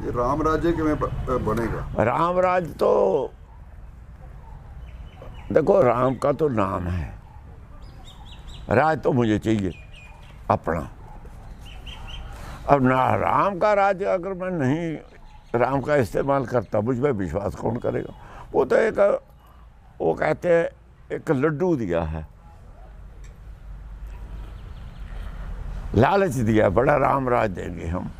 ਇਹ ਰਾਮ ਰਾਜੇ ਕਿਵੇਂ ਬ- ਅ, ਬਣੇਗਾ राम राज तो देखो राम का तो नाम है राज तो मुझे चाहिए अपना अब ना राम का राज अगर मैं नहीं राम का इस्तेमाल करता मुझ में विश्वास कौन करेगा वो तो एक वो कहते हैं एक लड्डू दिया है लालच दिया बड़ा राम राज देंगे हम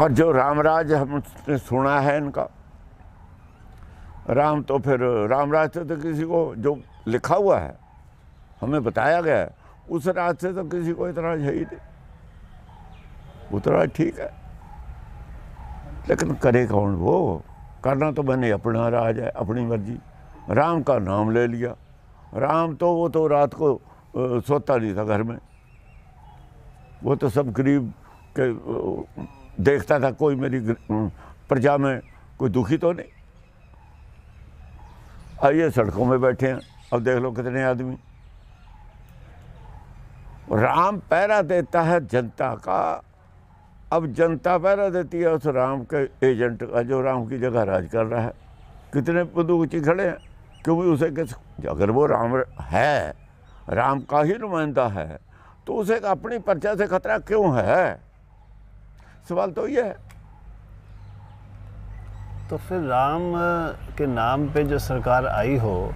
और जो रामराज हमने सुना है इनका, राम तो फिर, रामराज से तो किसी को जो लिखा हुआ है, हमें बताया गया है, उस से तो किसी को इतना ही नहीं। उतराज ठीक है। लेकिन करे कौन वो? करना तो मैंने अपना राज है, अपनी मर्ज़ी। राम का नाम ले लिया। राम तो वो तो रात को सोता नहीं था घर में। वो तो सब गरीब के देखता था कोई मेरी प्रजा में कोई दुखी तो नहीं। आइए सड़कों में बैठे हैं, अब देख लो कितने आदमी। राम पैरा देता है जनता का। अब जनता पैरा देती है उस राम के एजेंट का, जो राम की जगह राज कर रहा है। कितने बंदूकची खड़े हैं क्योंकि उसे किस अगर वो राम है, राम का ही नुमाइंदा है तो उसे अपनी प्रजा से खतरा क्यों है? सवाल तो ये है। तो फिर राम के नाम पे जो सरकार आई हो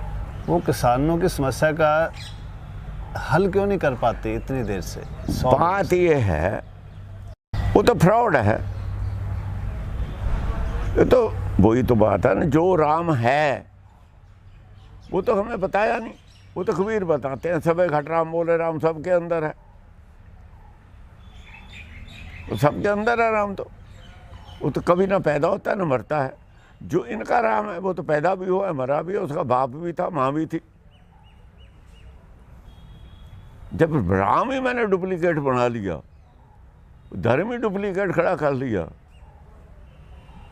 वो किसानों की समस्या का हल क्यों नहीं कर पाती इतनी देर से? बात ये है वो तो फ्रॉड है। ये तो वही तो बात है ना जो राम है वो तो हमें बताया नहीं। वो तो कबीर बताते हैं सबे घट राम बोले राम सबके अंदर है। वो सबके अंदर है राम तो। वो तो कभी ना पैदा होता है ना मरता है। जो इनका राम है, वो तो पैदा भी हुआ है, मरा भी है, उसका बाप भी था, माँ भी थी। जब राम ही मैंने डुप्लीकेट बना लिया, धर्म ही डुप्लीकेट खड़ा कर लिया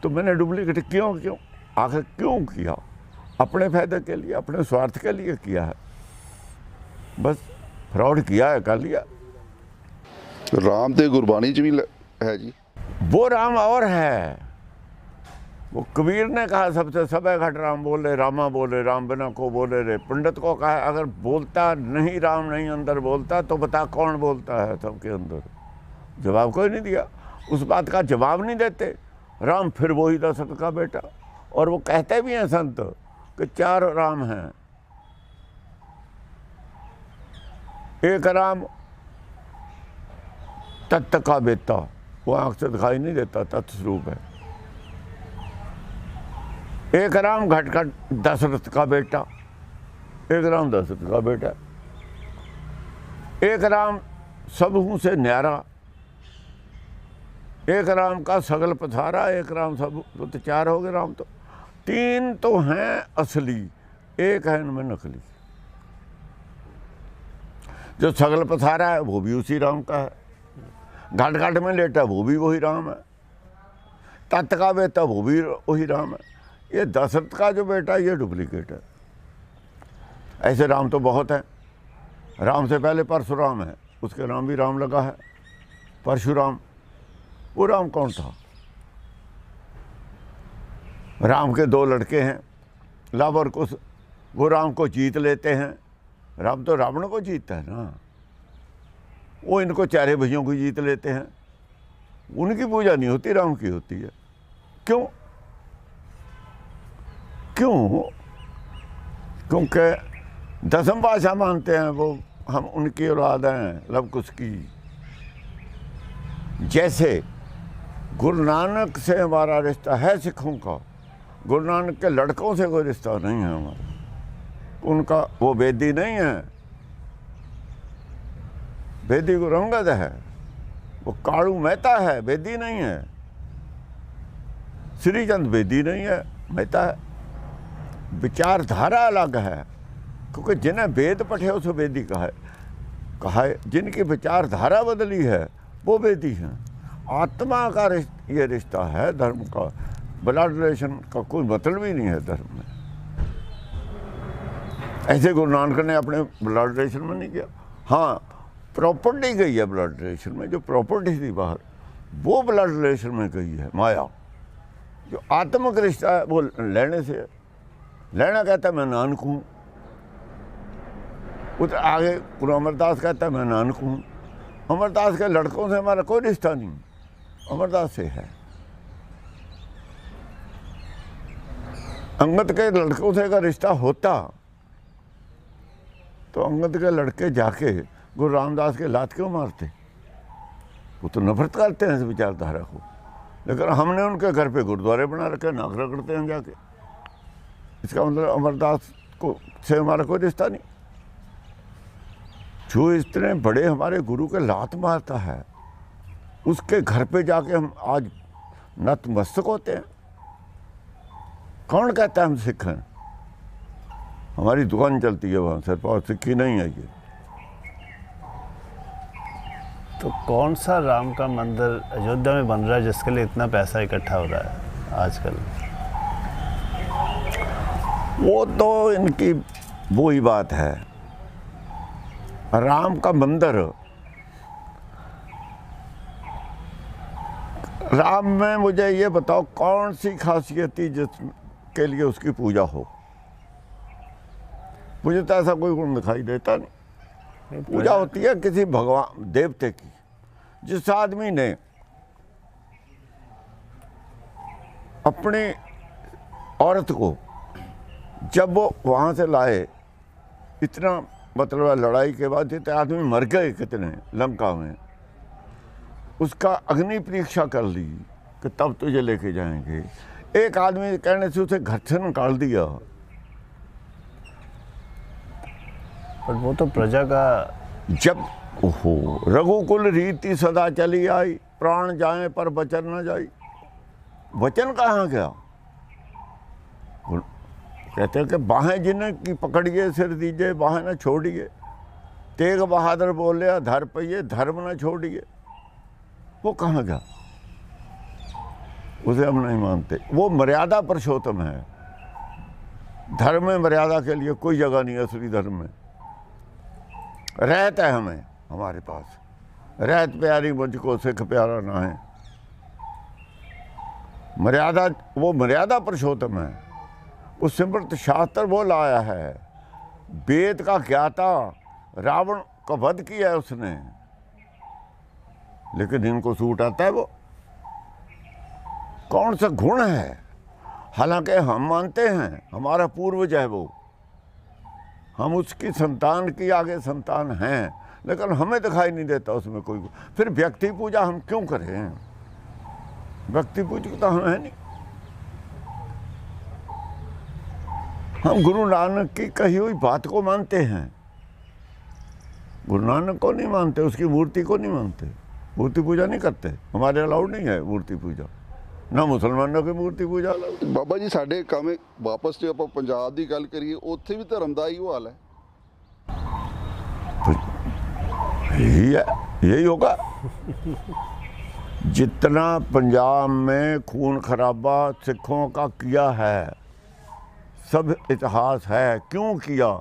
तो मैंने डुप्लीकेट क्यों क्यों, आखिर क्यों किया? अपने फ़ायदे के लिए, अपने स्वार्थ के लिए किया है। बस, फ्रॉड किया है, कर लिया। ਰਾਮ ਤੇ ਗੁਰਬਾਣੀ ਚ ਵੀ ਲ- ਹੈ ਜੀ वो राम और है वो कबीर ने कहा सबसे सब घट राम बोले रामा बोले राम बिना को बोले रे पंडित को कहा अगर बोलता नहीं राम नहीं अंदर बोलता तो बता कौन बोलता है सबके अंदर जवाब कोई नहीं दिया उस बात का जवाब नहीं देते राम फिर वही दशरथ का बेटा और वो कहते भी हैं संत कि चार राम हैं एक राम तत्व का बेटा वो आँख से दिखाई नहीं देता तत्स्वरूप है। एक राम घट घट दशरथ का बेटा, एक राम दशरथ का बेटा। एक राम सबहू से न्यारा, एक राम का सगल पथारा, एक राम सब तो चार हो गए राम तो। तीन तो हैं असली, एक है इनमें नकली। जो सगल पथारा है, वो भी उसी राम का है। घाट घाट में लेटा, वो भी वही राम है। तत्व का बेटा वो भी वही राम है। ये दशरथ का जो बेटा ये डुप्लीकेट है। ऐसे राम तो बहुत हैं। राम से पहले परशुराम है, उसके नाम भी राम लगा है। परशुराम, वो राम कौन था? राम के दो लड़के हैं, लव और कुश। वो राम को जीत लेते हैं। राम तो रावण को जीतता है ना। वो इनको चारे भैयों को जीत लेते हैं। उनकी पूजा नहीं होती राम की होती है। क्यों? क्यों? क्योंकि दसम भाषा मानते हैं, वो हम उनकी औलाद हैं लव कुछ की। जैसे गुरु नानक से हमारा रिश्ता है सिखों का, गुरु नानक के लड़कों से कोई रिश्ता नहीं है हमारा। उनका वो वेदी नहीं है। वेदी गुरु अंगद है। वो काड़ू मेहता है, वेदी नहीं है। श्रीचंद वेदी नहीं है, मेहता है। विचारधारा अलग है, क्योंकि जिन्हें वेद पढ़े उसे वेदी का है कहा है। जिनकी विचारधारा बदली है, वो वेदी हैं। आत्मा का रिश्ता ये रिश्ता है धर्म का। ब्लड रिलेशन का कोई मतलब ही नहीं है धर्म में। ऐसे गुरु नानक ने अपने ब्लड रिलेशन में नहीं किया। हाँ प्रॉपर्टी गई है ब्लड रिलेशन में, जो प्रॉपर्टी थी बाहर, वो ब्लड रिलेशन में गई है, माया। जो आत्मक रिश्ता है, वो लेने से लेना कहता है, मैं नानक हूँ। उस आगे गुरु अमरदास कहता है, मैं नानक हूँ। अमरदास के लड़कों से हमारा कोई रिश्ता नहीं। अमरदास से है। अंगद के लड़कों से अगर रिश्ता होता तो अंगद के लड़के जाके गुरु रामदास के लात क्यों मारते? वो तो नफरत करते हैं इस विचारधारा को। लेकिन हमने उनके घर पे गुरुद्वारे बना रखे, नाक रगड़ते हैं जाके। इसका मतलब अमरदास को से हमारा कोई रिश्ता नहीं। जो इतने बड़े हमारे गुरु के लात मारता है, उसके घर पे जाके हम आज नतमस्तक होते हैं। कौन कहता है हम सिख हैं? हमारी दुकान चलती है वहाँ, सिर्फ़ और सिक्खी नहीं है ये। तो कौन सा राम का मंदिर अयोध्या में बन रहा है जिसके लिए इतना पैसा इकट्ठा हो रहा है आजकल? वो तो इनकी वो ही बात है। राम का मंदिर, राम में मुझे ये बताओ कौन सी खासियत थी जिसके लिए उसकी पूजा हो? मुझे तो ऐसा कोई गुण दिखाई देता नहीं। पूजा होती है किसी भगवान, देवते की, जिस आदमी ने अपनी औरत को जब वो वहाँ से लाए, इतना मतलब लड़ाई के बाद जितने आदमी मर गए कितने लंका में, उसका अग्नि परीक्षा कर ली कि तब तुझे लेके जाएँगे। एक आदमी कहने से उसे घर से निकाल दिया। पर वो तो प्रजा का जब ओहो, रघुकुल रीति सदा चली आई, प्राण जाए पर वचन न जाई। वचन कहाँ गया? कहते हैं कि बाहें जिन्हें की पकड़िए, सिर दीजिए, बाहें न छोड़िए। तेग बहादुर बोले, धर पहिए धर्म न छोड़िए। वो कहाँ गया? उसे हम नहीं मानते। वो मर्यादा पुरुषोत्तम है। धर्म में मर्यादा के लिए कोई जगह नहीं है असली धर्म में। रहता है हमें, हमारे पास। रहत प्यारी मुझको, सिख प्यारा ना है। मर्यादा, वो मर्यादा पुरुषोत्तम है। उस सिमृत शास्त्र वो लाया है। वेद का ज्ञाता, रावण का वध किया है उसने। लेकिन इनको सूट आता है वो। कौन सा गुण है? हालाँकि हम मानते हैं, हमारा पूर्वज है वो। हम उसकी संतान की आगे संतान हैं, लेकिन हमें दिखाई नहीं देता उसमें कोई फिर व्यक्ति पूजा हम क्यों करें? व्यक्ति पूजा तो हम है नहीं। हम गुरु नानक की कही हुई बात को मानते हैं। गुरु नानक को नहीं मानते, उसकी मूर्ति को नहीं मानते। मूर्ति पूजा नहीं करते, हमारे अलाउड नहीं है मूर्ति पूजा। ना मुसलमानों की मूर्ति पूजा allowed है। ਬਾਬਾ ਜੀ ਸਾਡੇ ਕਵੇਂ ਵਾਪਸ ਜੇ ਆਪਾਂ ਪੰਜਾਬ ਦੀ ਗੱਲ ਕਰੀਏ ਉੱਥੇ ਵੀ ਧਰਮ ਦਾ ਹੀ ਉਹ ਹਾਲ ਹੈ यही है यही होगा जितना पंजाब में खून खराबा सिखों का किया है सब इतिहास है क्यों किया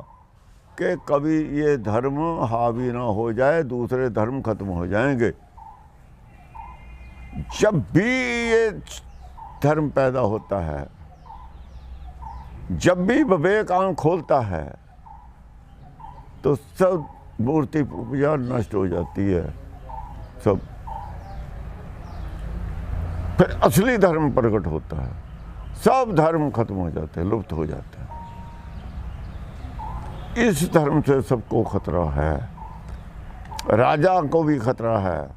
कि कभी ये धर्म हावी ना हो जाए दूसरे धर्म खत्म हो जाएंगे जब भी ये धर्म पैदा होता है। जब भी विवेक आँख खोलता है तो सब मूर्ति पूजा नष्ट हो जाती है। सब। फिर असली धर्म प्रकट होता है। सब धर्म खत्म हो जाते हैं, लुप्त हो जाते हैं। इस धर्म से सबको खतरा है। राजा को भी खतरा है।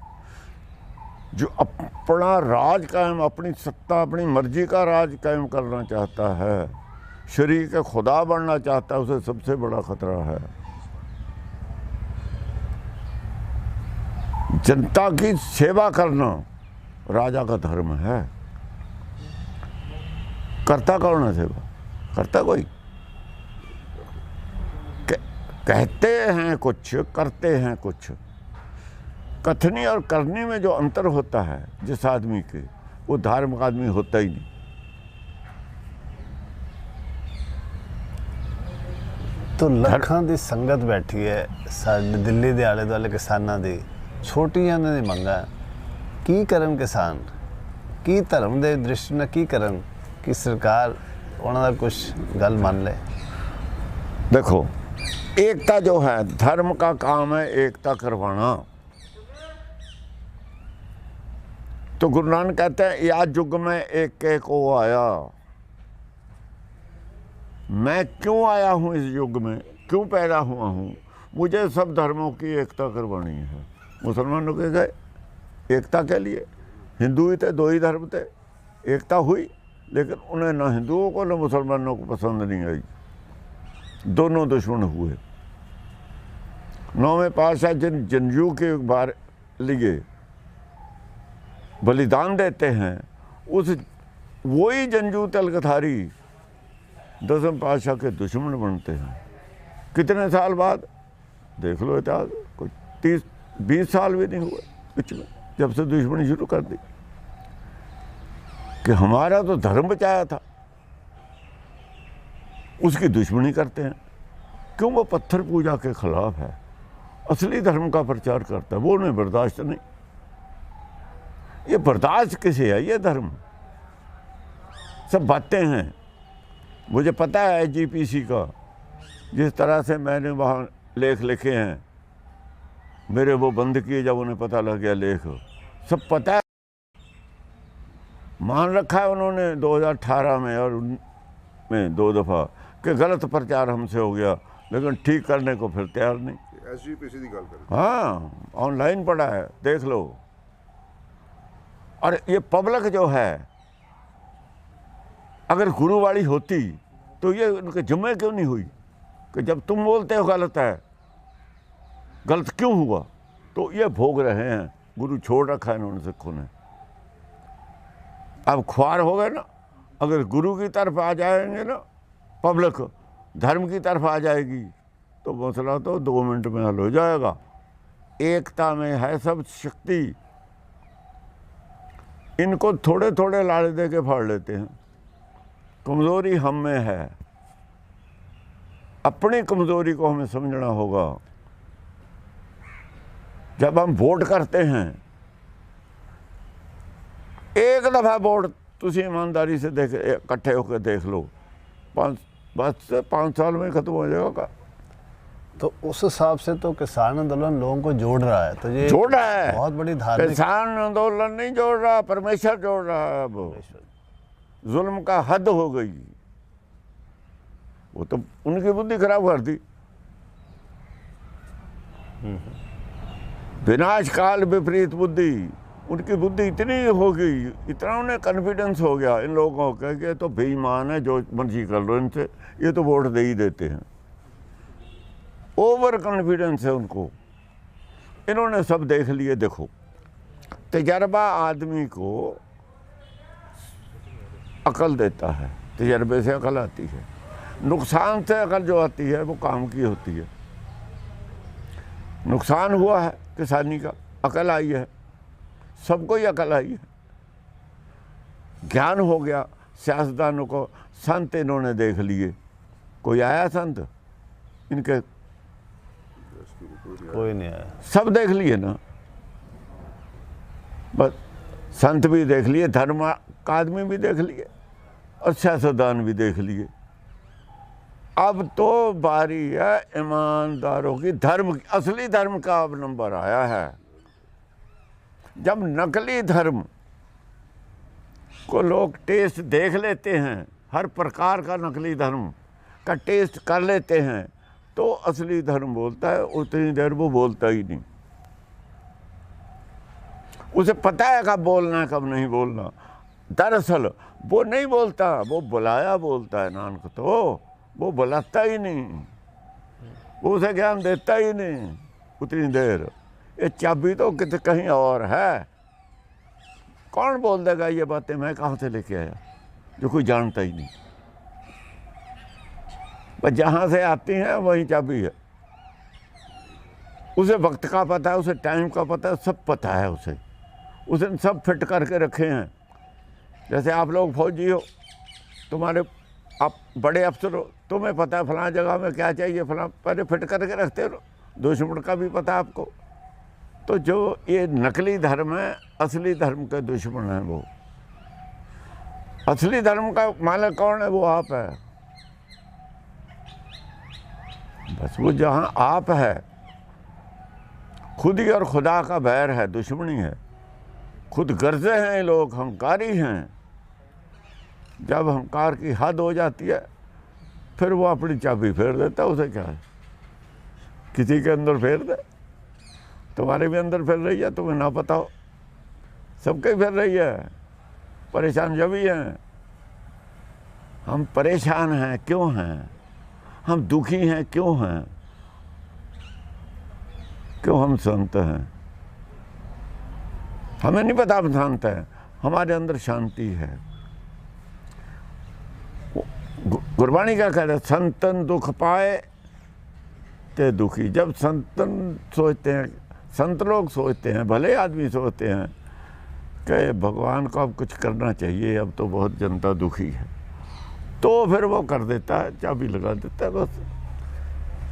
जो अपना राज कायम, अपनी सत्ता, अपनी मर्ज़ी का राज कायम करना चाहता है, शरीर के खुदा बनना चाहता है, उसे सबसे बड़ा खतरा है। जनता की सेवा करना राजा का धर्म है। करता कौन है सेवा? करता कोई? कहते हैं कुछ, करते हैं कुछ। कथनी और करनी में जो अंतर होता है जिस आदमी के वो धार्मिक आदमी होता ही नहीं तो ਲੱਖਾਂ ਦੀ ਸੰਗਤ ਬੈਠੀ ਹੈ ਸਾਡੇ ਦਿੱਲੀ ਦੇ ਆਲੇ ਦੁਆਲੇ ਕਿਸਾਨਾਂ ਦੀ ਛੋਟੀਆਂ ਨੇ ਮੰਗਾ ਕੀ ਕੀ ਕਰਨ ਕਿਸਾਨ ਕੀ ਧਰਮ ਦੇ ਦ੍ਰਿਸ਼ ਨਾਲ ਕੀ ਕਰਨ ਕਿ ਸਰਕਾਰ ਉਹਨਾਂ ਦਾ ਕੁਝ ਗੱਲ ਮੰਨ ਲੈ देखो एकता जो है धर्म का काम है एकता करवाना तो गुरु नानक कहते हैं, या युग में एक एक को आया। मैं क्यों आया हूँ इस युग में? क्यों पैदा हुआ हूँ? मुझे सब धर्मों की एकता करवानी है। मुसलमानों के गए, एकता के लिए। हिंदू ही थे, दो ही धर्म थे। एकता हुई, लेकिन उन्हें ना हिंदुओं को, ना मुसलमानों को पसंद नहीं आई। दोनों दुश्मन हुए। नौवें पातशाह जिन जंजू के बार लिए बलिदान देते हैं। उस वही जंजू तलकथारी दसम पातशाह के दुश्मन बनते हैं। कितने साल बाद? देख लो इतिहास कुछ तीस, बीस साल भी नहीं हुए कुछ में, जब से दुश्मनी शुरू कर दी। कि हमारा तो धर्म बचाया था। उसकी दुश्मनी करते हैं। क्यों वो पत्थर पूजा के खिलाफ है? असली धर्म का प्रचार करता है, वो उन्हें बर्दाश्त नहीं। ये बर्दाश्त किसे है? ये धर्म। सब बातें हैं। मुझे पता है जीपीसी का जिस तरह से मैंने वहाँ लेख लिखे हैं। मेरे वो बंद किए जब उन्हें पता लग गया लेख। सब पता है। मान रखा है उन्होंने 2018 में और में दो दफ़ा कि गलत प्रचार हमसे हो गया लेकिन ठीक करने को फिर तैयार नहीं। एस जी पी सी हाँ ऑनलाइन पढ़ा है देख लो। और ये पब्लिक जो है, अगर गुरु वाली होती तो ये उनके जुम्मे क्यों नहीं हुई? कि जब तुम बोलते हो गलत है, गलत क्यों हुआ? तो ये भोग रहे हैं, गुरु छोड़ रखा है इन्होंने सिखों ने। अब ख्वार हो गए ना, अगर गुरु की तरफ़ आ जाएँगे ना, पब्लिक धर्म की तरफ़ आ जाएगी तो मसला तो दो मिनट में हल हो जाएगा। एकता में है सब शक्ति इनको थोड़े थोड़े लाड़े दे के फाड़ लेते हैं। कमज़ोरी हम में है। अपनी कमज़ोरी को हमें समझना होगा। जब हम वोट करते हैं, एक दफ़ा वोट तुम ईमानदारी से इकट्ठे होकर देख लो। पाँच, बस से पाँच साल में ख़त्म हो जाएगा। तो उस हिसाब से तो किसान आंदोलन लोगों को जोड़ रहा है। तो ये जोड़ रहा है? बहुत बड़ी धार्मिक किसान आंदोलन नहीं जोड़ रहा परमेश्वर जोड़ रहा है अब। जुल्म का हद हो गई। वो तो उनकी बुद्धि खराब कर दी। विनाश काल विपरीत बुद्धि उनकी बुद्धि इतनी हो गई इतना उन्हें कॉन्फिडेंस हो गया इन लोगों का कि तो बेईमान है जो मर्ज़ी कर लो इनसे ये तो वोट दे ही देते हैं। ओवर कॉन्फिडेंस है उनको। इन्होंने सब देख लिए, देखो। तजर्बा आदमी को अकल देता है, तजर्बे से अकल आती है। नुकसान से अकल जो आती है, वो काम की होती है। नुकसान हुआ है किसानी का, अकल आई है सबको ही अकल आई है। ज्ञान हो गया, सियासतदानों को संत इन्होंने देख लिए। कोई आया संत? इनके कोई नहीं आया। सब देख लिए ना। बस संत भी देख लिए धर्म का आदमी भी देख लिए और सियासतदान भी देख लिए। अब तो बारी है ईमानदारों की। धर्म, असली धर्म का अब नंबर आया है। जब नकली धर्म को लोग टेस्ट देख लेते हैं, हर प्रकार का नकली धर्म का टेस्ट कर लेते हैं तो असली धर्म बोलता है, उतनी देर वो बोलता ही नहीं। उसे पता है कब बोलना है, कब नहीं बोलना। दरअसल वो नहीं बोलता, वो बुलाया बोलता है नानक तो। वो बुलाता ही नहीं। वो उसे ज्ञान देता ही नहीं उतनी देर। ये चाबी तो कित, कहीं और है। कौन बोल देगा ये बातें? मैं कहाँ से लेके आया? जो कोई जानता ही नहीं। बस जहाँ से आती हैं, वहीं चाबी है। उसे वक्त का पता है, उसे टाइम का पता है, सब पता है उसे। उसे सब फिट करके रखे हैं। जैसे आप लोग फौजी हो, तुम्हारे आप बड़े अफसर हो, तुम्हें पता है फलां जगह में क्या चाहिए, फलां पहले फिट करके रखते हो दुश्मन का भी पता आपको। तो जो ये नकली धर्म है, असली धर्म के दुश्मन है वो। असली धर्म का मालिक कौन है? वो आप है। बस वो जहाँ आप है, खुद ही और खुदा का बैर है, दुश्मनी है। खुद गर्जे हैं लोग हंकारी हैं। जब हंकार की हद हो जाती है, फिर वो अपनी चाबी फेर देता है, उसे क्या है? किसी के अंदर फेर दे। तुम्हारे भी अंदर फिर रही है, तुम्हें ना पता हो। सबके फिर रही है। परेशान जब ही हैं। हम परेशान हैं, क्यों हैं? हम दुखी हैं, क्यों हैं? क्यों हम संत हैं? हमें नहीं पता हम शांत हैं। हमारे अंदर शांति है। गुरबाणी क्या कह रहे? संतन दुख पाए ते दुखी। जब संतन सोचते हैं, संत लोग सोचते हैं, भले आदमी सोचते हैं कि भगवान को अब कुछ करना चाहिए, अब तो बहुत जनता दुखी है। तो फिर वो कर देता है चाबी लगा देता है बस।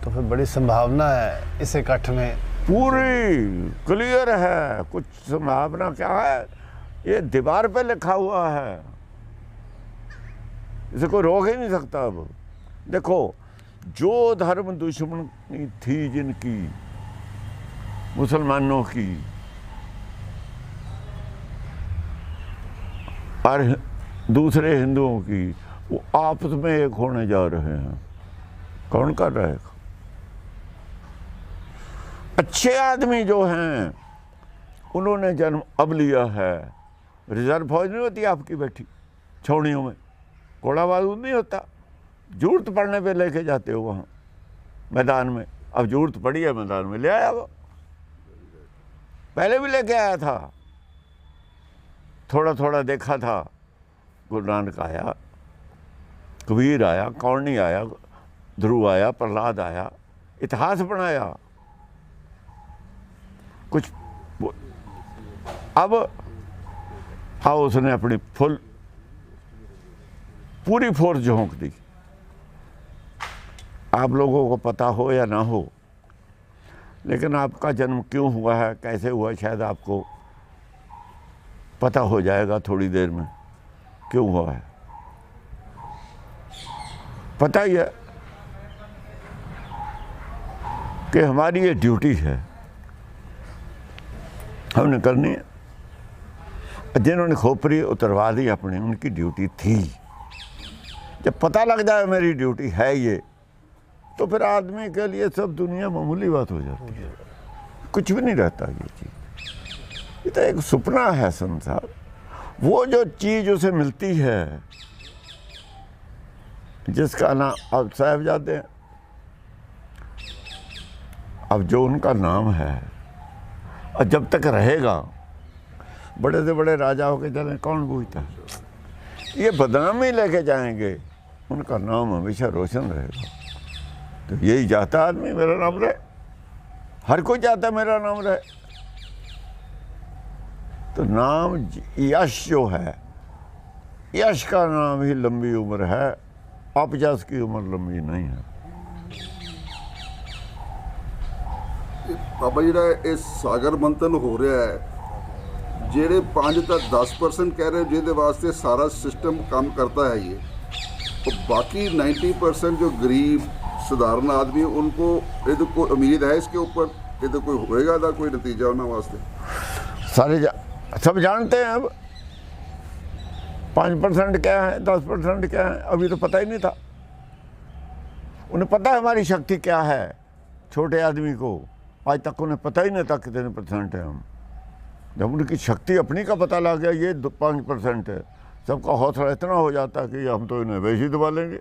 तो फिर बड़ी संभावना है इस इकट्ठ में। पूरी क्लियर है कुछ संभावना क्या है? ये दीवार पे लिखा हुआ है। इसे कोई रोक ही नहीं सकता अब। देखो जो धर्म दुश्मनी थी जिनकी मुसलमानों की और दूसरे हिंदुओं की वो आपस में एक होने जा रहे हैं। कौन कर रहा है? अच्छे आदमी जो हैं, उन्होंने जन्म अब लिया है। रिज़र्व फौज नहीं होती आपकी बैठी छोड़ियों में। कोड़ा बारूद नहीं होता। ज़रूरत पड़ने पे लेके जाते हो वहाँ, मैदान में। अब ज़रूरत पड़ी है मैदान में। ले आया वो। पहले भी लेके आया था। थोड़ा थोड़ा देखा था। गुरु नानक आया। कबीर आया, कौन आया, ध्रुव आया, प्रहलाद आया, इतिहास बनाया। कुछ अब हाँ उसने अपनी फुल पूरी फोर्स झोंक दी। आप लोगों को पता हो या ना हो, लेकिन आपका जन्म क्यों हुआ है, कैसे हुआ, शायद आपको पता हो जाएगा थोड़ी देर में, क्यों हुआ है। पता ही है कि हमारी ये ड्यूटी है, हमने करनी है। जिन्होंने खोपरी उतरवा दी अपनी, उनकी ड्यूटी थी। जब पता लग जाए मेरी ड्यूटी है ये तो फिर आदमी के लिए सब दुनिया मामूली बात हो जाती है। कुछ भी नहीं रहता ये चीज़। ये तो एक सपना है संसार। वो जो चीज़ उसे मिलती है जिसका नाम अब साहबजादे हैं। अब जो उनका नाम है, और जब तक रहेगा, बड़े से बड़े राजा होके चले कौन पूछता? ये बदनामी लेके जाएँगे। उनका नाम हमेशा रोशन रहेगा। तो यही चाहता आदमी, मेरा नाम रहे। हर कोई चाहता मेरा नाम रहे। तो नाम यश जो है, यश का नाम ही लंबी उम्र है। अपजस की उम्र लंबी नहीं है ਬਾਬਾ ਜਿਹੜਾ ਇਹ ਸਾਗਰ ਮੰਥਨ ਹੋ ਰਿਹਾ ਹੈ ਜਿਹੜੇ 5 ਤਾਂ 10% ਕਹਿ ਰਹੇ ਜਿਹਦੇ ਵਾਸਤੇ ਸਾਰਾ ਸਿਸਟਮ ਕੰਮ करता है ये और बाकी 90% जो गरीब साधारण आदमी उनको ये तो कोई उम्मीद है इसके ऊपर ये तो कोई होएगा था कोई नतीजा उन्होंने वास्ते सारे जा, सब जानते हैं अब पाँच परसेंट क्या है दस परसेंट क्या है? अभी तो पता ही नहीं था। उन्हें पता है हमारी शक्ति क्या है छोटे आदमी को। आज तक उन्हें पता ही नहीं था कितने परसेंट है हम। जब उनकी शक्ति अपनी का पता लग गया ये दो- पाँच परसेंट है। सबका हौसला इतना हो जाता कि हम तो इन्हें वैसे ही दबा लेंगे।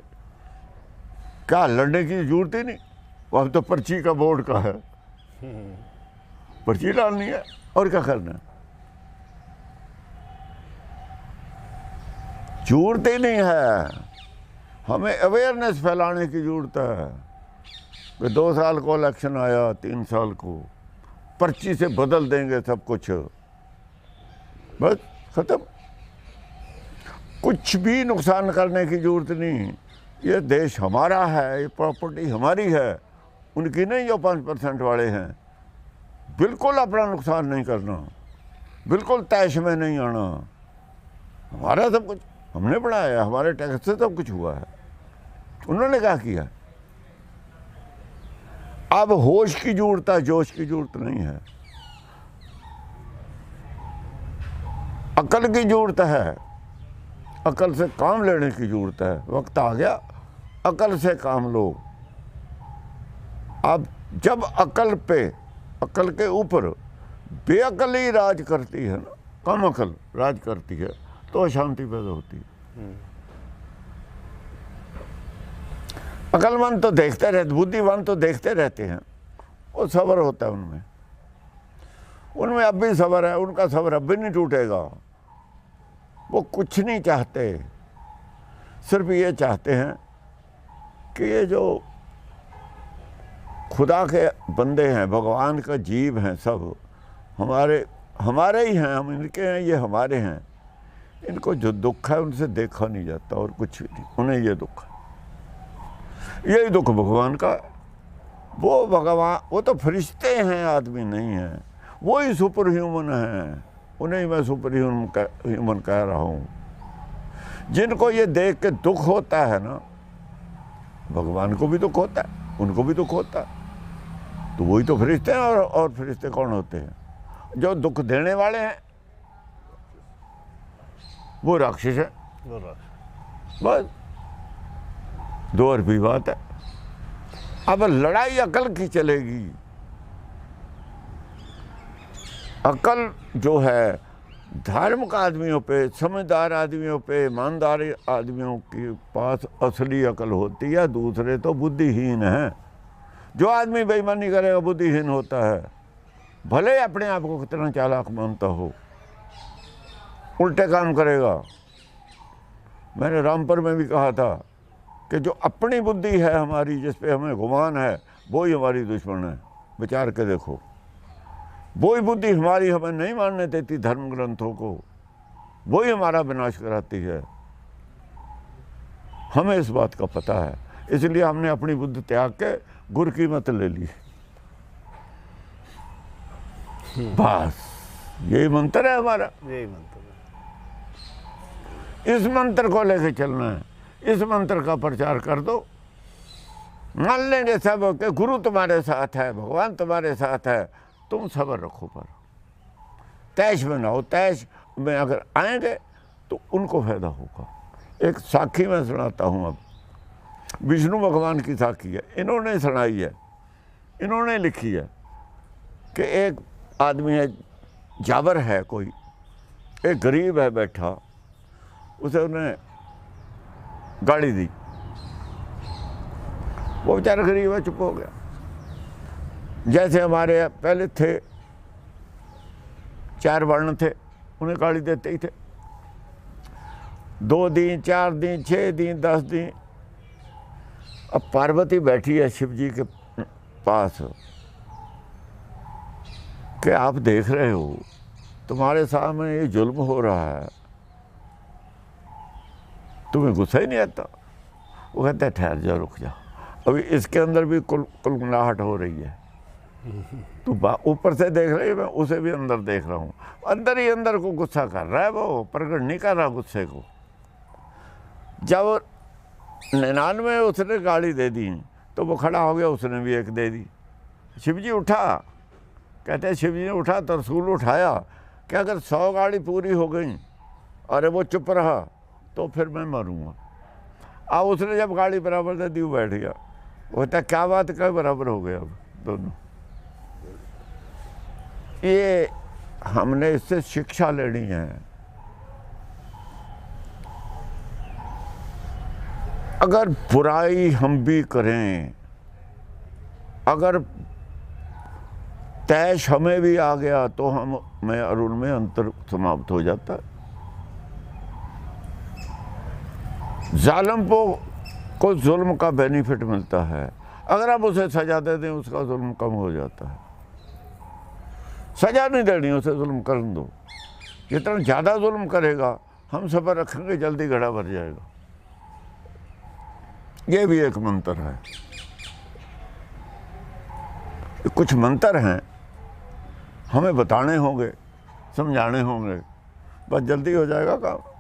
क्या लड़ने की ज़रूरत ही नहीं? वो अब तो पर्ची का बोर्ड का है। पर्ची डालनी है और क्या करना है? ज़रूरत ही नहीं है। हमें अवेयरनेस फैलाने की ज़रूरत है। कि दो साल को इलेक्शन आया, तीन साल को। पर्ची से बदल देंगे सब कुछ। बस खत्म। कुछ भी नुकसान करने की ज़रूरत नहीं। ये देश हमारा है, ये प्रॉपर्टी हमारी है। उनकी नहीं, जो पाँच परसेंट वाले हैं। बिल्कुल अपना नुकसान नहीं करना। बिल्कुल तैश में नहीं आना। हमारा सब कुछ हमने पढ़ाया हमारे टैक्स से सब कुछ हुआ है। उन्होंने क्या किया? अब होश की ज़रूरत है जोश की ज़रूरत नहीं है। अकल की ज़रूरत है। अकल से काम लेने की ज़रूरत है। वक्त आ गया, अकल से काम लो। अब जब अकल पे, अकल के ऊपर बेअकल ही राज करती है ना, कम अकल राज करती है तो अशांति पैदा होती है। अकलमंद तो देखते रहते, बुद्धिमान तो देखते रहते हैं। वो सबर होता है उनमें। उनमें अब भी सबर है, उनका सबर अब भी नहीं टूटेगा। वो कुछ नहीं चाहते। सिर्फ़ ये चाहते हैं कि ये जो खुदा के बंदे हैं, भगवान का जीव हैं सब, हमारे हमारे ही हैं, हम इनके हैं, ये हमारे हैं। इनको जो दुख है उनसे देखा नहीं जाता और कुछ भी नहीं। उन्हें ये दुख है। यही दुख भगवान का। है। वो भगवान वो तो फरिश्ते हैं आदमी नहीं है। वो ही सुपर ह्यूमन हैं। उन्हें मैं सुपर ह्यूमन कह, ह्यूमन कह रहा हूँ। जिनको ये देख के दुख होता है ना भगवान को भी दुख होता है उनको भी दुख होता है। तो वही तो फरिश्ते हैं और और फरिश्ते कौन होते हैं? जो दुख देने वाले हैं वो राक्षस है। वो राक्षस। बस। दो अरबी बात है। अब लड़ाई अकल की चलेगी। अकल जो है धार्मिक आदमियों पे समझदार आदमियों पे ईमानदार आदमियों के पास असली अकल होती है दूसरे तो बुद्धिहीन हैं। जो आदमी बेईमानी करेगा बुद्धिहीन होता है। भले अपने आप को कितना चालाक मानता हो। उल्टे काम करेगा। मैंने रामपुर में भी कहा था कि जो अपनी बुद्धि है हमारी जिस पे हमें गुमान है वो ही हमारी दुश्मन है। विचार के देखो। वो ही बुद्धि हमारी हमें नहीं मानने देती धर्म ग्रंथों को। वो ही हमारा विनाश कराती है। हमें इस बात का पता है। इसलिए हमने अपनी बुद्धि त्याग के गुर की मत ले ली। बस। यही मंत्र है हमारा। यही मंत्र। इस मंत्र को लेके चलना है। इस मंत्र का प्रचार कर दो। मान लेंगे सब कि गुरु तुम्हारे साथ है, भगवान तुम्हारे साथ है। तुम सबर रखो पर। तैश में ना हो तैश में अगर आएँगे तो उनको फ़ायदा होगा। एक साखी मैं सुनाता हूँ अब। विष्णु भगवान की साखी है। इन्होंने सुनाई है। इन्होंने लिखी है कि एक आदमी है जाबर है कोई। एक गरीब है बैठा। उसे उन्हें गाड़ी दी। वो बेचारा गरीब है, चुप हो गया। जैसे हमारे पहले थे, चार वर्ण थे, उन्हें गाड़ी देते ही थे। दो दिन, चार दिन छः दिन, दस दिन। अब पार्वती बैठी है शिव जी के पास। कि आप देख रहे हो, तुम्हारे सामने ये जुल्म हो रहा है। तुम्हें गुस्सा ही नहीं आता। वो कहते हैं, ठहर जाओ रुक जाओ अभी इसके अंदर भी कुल कुलकुलाहट हो रही है। तो ऊपर से देख रही है, मैं उसे भी अंदर देख रहा हूँ। अंदर ही अंदर को गुस्सा कर रहा है वो, प्रकट नहीं कर रहा गुस्से को। जब निन्यानवे उसने गाड़ी दे दी तो वो खड़ा हो गया, उसने भी एक दे दी। शिव जी उठा। कहते हैं शिव जी ने उठा तरसूल उठाया। कि अगर सौ गाड़ी पूरी हो गई? अरे वो चुप रहा। तो फिर मैं मरूँगा। अब उसने जब गाड़ी बराबर दे दी बैठ गया। कहता, क्या बात क्या बराबर हो गया अब दोनों। ये हमने इससे शिक्षा लेनी है। अगर बुराई हम भी करें, अगर तैश हमें भी आ गया तो हम, मैं और उनमें अंतर समाप्त हो जाता। है जालम को को जुल्म का बेनिफिट मिलता है। अगर आप उसे सजा दे दें, उसका जुल्म कम हो जाता है। सजा नहीं देनी, उसे जुल्म कर दो। जितना ज़्यादा जुल्म करेगा, हम सबर रखेंगे, जल्दी घड़ा भर जाएगा। ये भी एक मंत्र है। कुछ मंत्र हैं, हमें बताने होंगे, समझाने होंगे। बस जल्दी हो जाएगा काम।